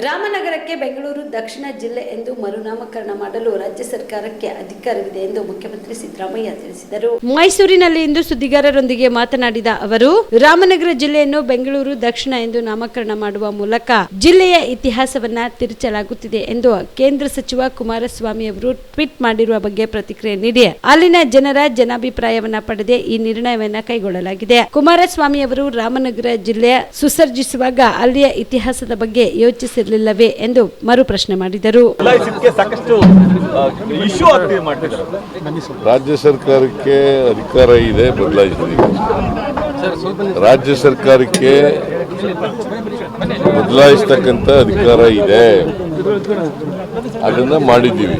ರಾಮನಗರಕ್ಕೆ ಬೆಂಗಳೂರು ದಕ್ಷಿಣ ಜಿಲ್ಲೆ ಎಂದು ಮರುನಾಮಕರಣ ಮಾಡಲು ರಾಜ್ಯ ಸರ್ಕಾರಕ್ಕೆ ಅಧಿಕಾರವಿದೆ ಎಂದು ಮುಖ್ಯಮಂತ್ರಿ ಸಿದ್ದರಾಮಯ್ಯ ತಿಳಿಸಿದರು. ಮೈಸೂರಿನಲ್ಲಿ ಇಂದು ಸುದ್ದಿಗಾರರೊಂದಿಗೆ ಮಾತನಾಡಿದ ಅವರು, ರಾಮನಗರ ಜಿಲ್ಲೆಯನ್ನು ಬೆಂಗಳೂರು ದಕ್ಷಿಣ ಎಂದು ನಾಮಕರಣ ಮಾಡುವ ಮೂಲಕ ಜಿಲ್ಲೆಯ ಇತಿಹಾಸವನ್ನ ತಿರುಚಲಾಗುತ್ತಿದೆ ಎಂದು ಕೇಂದ್ರ ಸಚಿವ ಕುಮಾರಸ್ವಾಮಿ ಅವರು ಟ್ವೀಟ್ ಮಾಡಿರುವ ಬಗ್ಗೆ ಪ್ರತಿಕ್ರಿಯೆ ನೀಡಿ, ಅಲ್ಲಿನ ಜನರ ಜನಾಭಿಪ್ರಾಯವನ್ನ ಪಡೆದೇ ಈ ನಿರ್ಣಯವನ್ನ ಕೈಗೊಳ್ಳಲಾಗಿದೆ. ಕುಮಾರಸ್ವಾಮಿ ಅವರು ರಾಮನಗರ ಜಿಲ್ಲೆ ಸುಸರ್ಜಿಸುವಾಗ ಅಲ್ಲಿಯ ಇತಿಹಾಸದ ಬಗ್ಗೆ ಯೋಚಿಸಿರಲಿಲ್ಲವೇ ಎಂದು ಮರುಪ್ರಶ್ನೆ ಮಾಡಿದರು. ಬದಲಾಯಿಸಿದ್ದಕ್ಕೆ ಸಾಕಷ್ಟು ಇಶ್ಯೂ ಆಗ್ತಿದೆ ಮಾಡ್ತಿದ್ದಾರೆ. ರಾಜ್ಯ ಸರ್ಕಾರಕ್ಕೆ ಅಧಿಕಾರ ಇದೆ ಬದಲಾಯಿಸಲಿಕ್ಕೆ ರಾಜ್ಯ ಸರ್ಕಾರಕ್ಕೆ ಬದಲಾಯಿಸ್ತಕ್ಕಂಥ ಅಧಿಕಾರ ಇದೆ. ಅದನ್ನ ಮಾಡಿದ್ದೀವಿ.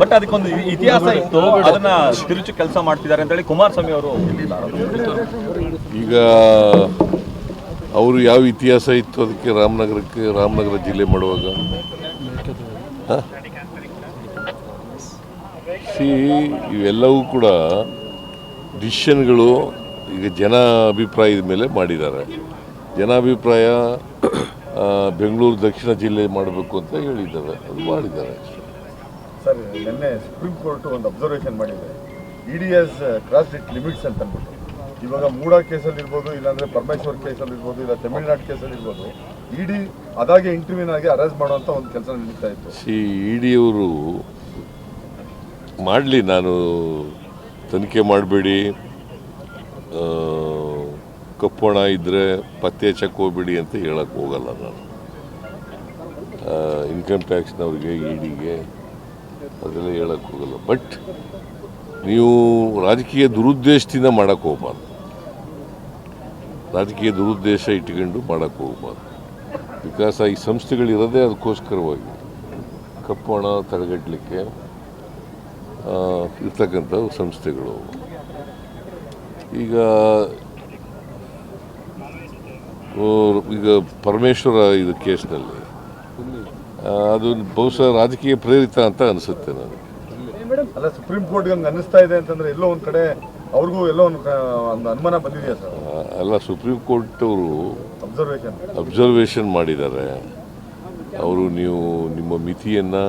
ಬಟ್ ಅದಕ್ಕೊಂದು ಇತಿಹಾಸ ಇತ್ತು. ಅದನ್ನ ತಿರುಚು ಕೆಲಸ ಮಾಡ್ತಿದ್ದಾರೆ ಅಂತ ಹೇಳಿ ಕುಮಾರಸ್ವಾಮಿ ಅವರು ಈಗ ಅವರು ಯಾವ ಇತಿಹಾಸ ಇತ್ತು ಅದಕ್ಕೆ ರಾಮನಗರಕ್ಕೆ, ರಾಮನಗರ ಜಿಲ್ಲೆ ಮಾಡುವಾಗ? ಸಿ, ಇವೆಲ್ಲವೂ ಕೂಡ ಡಿಸಿಷನ್ಗಳು ಈಗ ಜನ ಅಭಿಪ್ರಾಯದ ಮೇಲೆ ಮಾಡಿದ್ದಾರೆ. ಜನಾಭಿಪ್ರಾಯ ಅಭಿಪ್ರಾಯ ಬೆಂಗಳೂರು ದಕ್ಷಿಣ ಜಿಲ್ಲೆ ಮಾಡಬೇಕು ಅಂತ ಹೇಳಿದ್ದಾರೆ. ಅದು ಮಾಡಿದ್ದಾರೆ ಸರ್, ನಿನ್ನೆ ಸುಪ್ರೀಂ ಕೋರ್ಟ್ ಒಂದು ಅಬ್ಸರ್ವೇಷನ್ ಮಾಡಿದೆ. E D is cross it limits ಅಂತ ಅಂದ್ಬಿಟ್ಟು. ಇವಾಗ ಮೂಡ ಕೇಸಲ್ಲಿ ಇರ್ಬೋದು, ಇಲ್ಲಾಂದ್ರೆ ಪರಮೇಶ್ವರ್ ಕೇಸಲ್ಲಿ ಇರ್ಬೋದು, ಇಲ್ಲ ತಮಿಳ್ನಾಡು ಕೇಸಲ್ಲಿ ಇರ್ಬೋದು, ಇಡಿ ಅದಾಗೆ ಇಂಟರ್ವ್ಯೂನ್ ಆಗಿ ಅರೆಸ್ಟ್ ಮಾಡುವಂತ ಒಂದು ಕೆಲಸ ನಡೀತಾ ಇತ್ತು. ಸಿ ಇಡಿಯವರು ಡಿಯವರು ಮಾಡಲಿ, ನಾನು ತನಿಖೆ ಮಾಡಬೇಡಿ ಕಪ್ಪಣ ಇದ್ದರೆ ಪತ್ತೆ ಹಚ್ಚಕ್ಕೆ ಹೋಗ್ಬೇಡಿ ಅಂತ ಹೇಳಕ್ಕೆ ಹೋಗಲ್ಲ ನಾನು. ಇನ್ಕಮ್ ಟ್ಯಾಕ್ಸ್ನವ್ರಿಗೆ ಇಡಿಗೆ ಡಿಗೆ ಅದೆಲ್ಲ ಹೇಳಕ್ಕೆ ಹೋಗಲ್ಲ. ಬಟ್ ನೀವು ರಾಜಕೀಯ ದುರುದ್ದೇಶದಿಂದ ಮಾಡಕ್ಕೆ ಹೋಗ್ಬಾರ್ದು. ರಾಜಕೀಯ ದುರುದ್ದೇಶ ಇಟ್ಕೊಂಡು ಮಾಡೋಕ್ಕೆ ಹೋಗ್ಬಾರ್ದು. ಬಿಕಾಸ್ ಈ ಸಂಸ್ಥೆಗಳಿರೋದೇ ಅದಕ್ಕೋಸ್ಕರವಾಗಿ. ಕಪ್ಪು ಹಣ ತಡೆಗಟ್ಟಲಿಕ್ಕೆ ಇರ್ತಕ್ಕಂಥ ಸಂಸ್ಥೆಗಳು. ಈಗ ಈಗ ಪರಮೇಶ್ವರ ಇದು ಕೇಸ್ನಲ್ಲಿ ಅದು ಬಹುಶಃ ರಾಜಕೀಯ ಪ್ರೇರಿತ ಅಂತ ಅನಿಸುತ್ತೆ ನನಗೆ. ಅಲ್ಲ, ಸುಪ್ರೀಂ ಕೋರ್ಟ್ಗೆ ಹಂಗೆ ಅನ್ನಿಸ್ತಾ ಇದೆ ಅಂತಂದ್ರೆ ಎಲ್ಲೋ ಒಂದು ಕಡೆ ಅವ್ರಿಗೂ ಎಲ್ಲ ಒಂದು ಅನುಮಾನ ಬಂದಿದೆಯಾ ಸರ್? ಅಲ್ಲ ಸುಪ್ರೀಂ ಕೋರ್ಟ್ ಅವರು ಅಬ್ಸರ್ವೇಷನ್ ಅಬ್ಸರ್ವೇಷನ್ ಮಾಡಿದ್ದಾರೆ. ಅವರು ನೀವು ನಿಮ್ಮ ಮಿತಿಯನ್ನು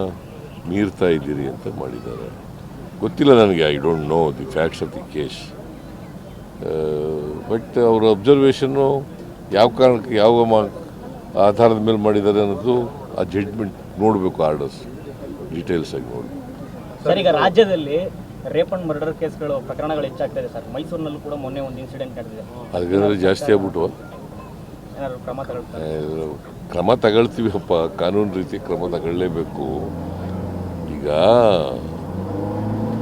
ಮೀರ್ತಾ ಇದ್ದೀರಿ ಅಂತ ಮಾಡಿದ್ದಾರೆ. ಗೊತ್ತಿಲ್ಲ ನನಗೆ I don't know the facts of the case but ಅವರ ಅಬ್ಸರ್ವೇಷನ್ನು ಯಾವ ಕಾರಣಕ್ಕೆ ಯಾವ ಮಾ ಆಧಾರದ ಮೇಲೆ ಮಾಡಿದ್ದಾರೆ ಅನ್ನೋದು ಆ ಜಡ್ಜ್ಮೆಂಟ್ ನೋಡಬೇಕು ಆರ್ಡರ್ಸ್ ಡೀಟೇಲ್ಸ್ ಆಗಿ ನೋಡಿ. ಸರ್ ಈಗ ರಾಜ್ಯದಲ್ಲಿ ರೇಪ್ ಅಂಡ್ ಮರ್ಡರ್ ಕೇಸ್ಗಳು ಪ್ರಕರಣಗಳು ಹೆಚ್ಚಾಗ್ತಾ ಇದೆ ಸರ್. ಮೈಸೂರಿನಲ್ಲೂ ಕೂಡ ಮೊನ್ನೆ ಒಂದು ಇನ್ಸಿಡೆಂಟ್ ನಡೆದಿದೆ. ಅದಕ್ಕೆ ಜಾಸ್ತಿ ಆಗ್ಬಿಟ್ಟು ಏನಾದರೂ ಕ್ರಮ ತಗೊಳ್ತಾರೆ ಕ್ರಮ ಕ್ರಮ ತಗೊಳ್ತೀವಪ್ಪ ಕಾನೂನು ರೀತಿ ಕ್ರಮ ತಗೊಳ್ಳೇಬೇಕು. ಈಗ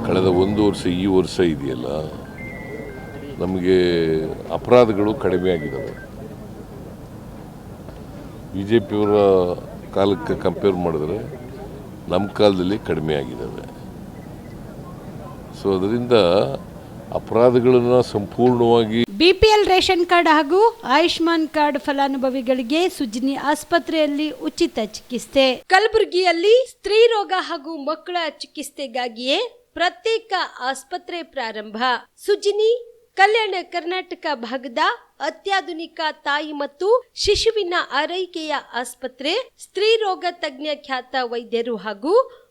ಕಳೆದ ಒಂದು ವರ್ಷ ಈ ವರ್ಷ ಇದೆಯಲ್ಲ ನಮಗೆ ಅಪರಾಧಗಳು ಕಡಿಮೆ ಆಗಿದ್ದಾವೆ ಬಿ ಜೆ ಪಿಯವರ ಕಾಲಕ್ಕೆ ಕಂಪೇರ್ ಮಾಡಿದ್ರೆ ನಮ್ಮ ಕಾಲದಲ್ಲಿ ಕಡಿಮೆ ಆಗಿದ್ದಾವೆ ಸೊ ಅದರಿಂದ ಅಪರಾಧಗಳನ್ನು ಸಂಪೂರ್ಣವಾಗಿ ಬಿಪಿಎಲ್ ರೇಷನ್ ಕಾರ್ಡ್ ಹಾಗೂ ಆಯುಷ್ಮಾನ್ ಕಾರ್ಡ್ ಫಲಾನುಭವಿಗಳಿಗೆ ಸುಜಿನಿ ಆಸ್ಪತ್ರೆಯಲ್ಲಿ ಉಚಿತ ಚಿಕಿತ್ಸೆ. ಕಲಬುರಗಿಯಲ್ಲಿ ಸ್ತ್ರೀ ರೋಗ ಹಾಗೂ ಮಕ್ಕಳ ಚಿಕಿತ್ಸೆಗಾಗಿಯೇ ಪ್ರತ್ಯೇಕ ಆಸ್ಪತ್ರೆ ಪ್ರಾರಂಭ. ಸುಜಿನಿ, ಕಲ್ಯಾಣ ಕರ್ನಾಟಕ ಭಾಗದ ಅತ್ಯಾಧುನಿಕ ತಾಯಿ ಮತ್ತು ಶಿಶುವಿನ ಆರೈಕೆಯ ಆಸ್ಪತ್ರೆ, ಸ್ತ್ರೀ ರೋಗ ತಜ್ಞ ಖ್ಯಾತ ವೈದ್ಯರು ಹಾಗೂ